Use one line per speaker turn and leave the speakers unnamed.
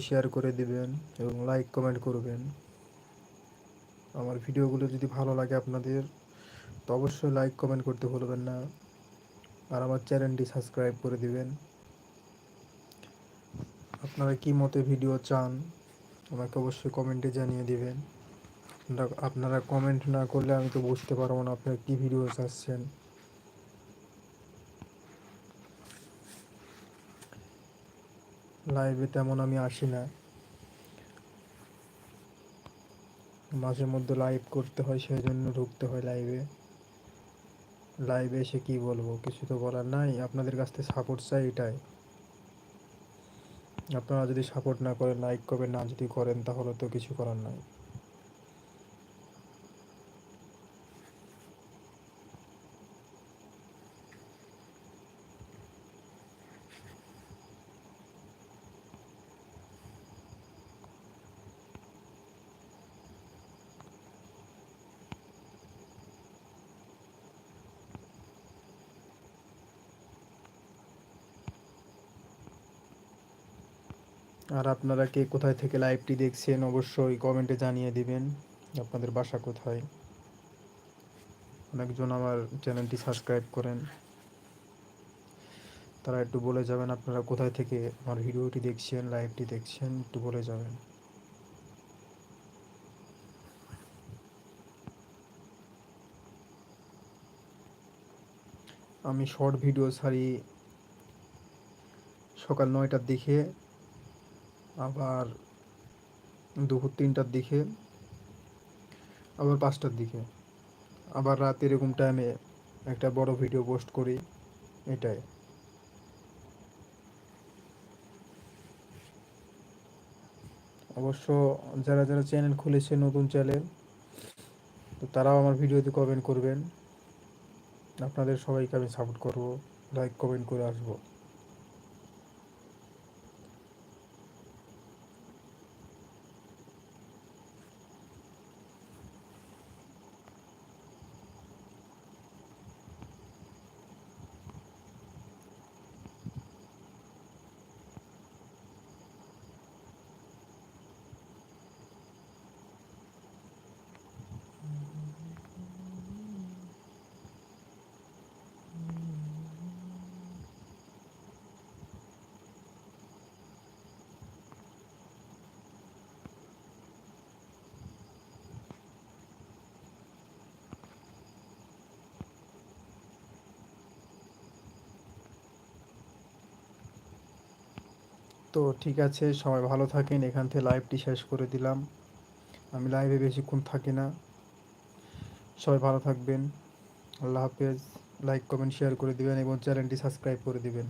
Share করে দিবেন এবং লাইক কমেন্ট করবেন। আমার ভিডিওগুলো যদি ভালো লাগে আপনাদের, তো অবশ্যই লাইক কমেন্ট করতে ভুলবেন না। আর আমার চ্যানেলটি সাবস্ক্রাইব করে দিবেন। আপনারা কি মতে ভিডিও চান, আমাকে অবশ্যই কমেন্টে জানিয়ে দিবেন। আপনারা- কমেন্ট না করলে আমি তো বুঝতে পারব না আপনারা কী ভিডিও চাচ্ছেন। লাইভে তেমন আমি আসি না। মাঝে মধ্যে লাইভ করতে হয় সেই জন্য ঢুকতে হয় লাইভে লাইভে এসে কি বলব, কিছু তো বলার নাই। আপনাদের কাছ থেকে সাপোর্ট চাই এটাই। আপনারা যদি সাপোর্ট না করেন লাইক করবেন, না যদি করেন, তাহলে তো কিছু করার নাই। আর আপনারা কে কোথায় থেকে লাইভটি দেখছেন, অবশ্যই কমেন্টে জানিয়ে দিবেন, আপনাদের বাসা কোথায়। অনেকজন আমার চ্যানেলটি সাবস্ক্রাইব করেন। তারা একটু বলে যাবেন আপনারা কোথায় থেকে আমার ভিডিওটি দেখছেন লাইভটি দেখছেন, একটু বলে যাবেন। আমি শর্ট ভিডিও ছাড়ি সকাল নয়টার দিকে। আবার দুপুর তিনটার দিকে, আবার পাঁচটার দিকে। আবার রাত এরকম টাইমে একটা বড় ভিডিও পোস্ট করি, এটাই। অবশ্য যারা যারা চ্যানেল খুলেছে, নতুন চ্যানেল তো তারাও আমার ভিডিওতে কমেন্ট করবেন। আপনাদের সবাইকে আমি সাপোর্ট করব লাইক কমেন্ট করে আসব। তো ঠিক আছে, সবাই ভালো থাকেন। এখান থেকে লাইভটি শেষ করে দিলাম। আমি লাইভে বেশিক্ষণ থাকি না। সবাই ভালো থাকবেন। আল্লাহ হাফেজ। লাইক কমেন্ট শেয়ার করে দিবেন এবং চ্যানেলটি সাবস্ক্রাইব করে দিবেন।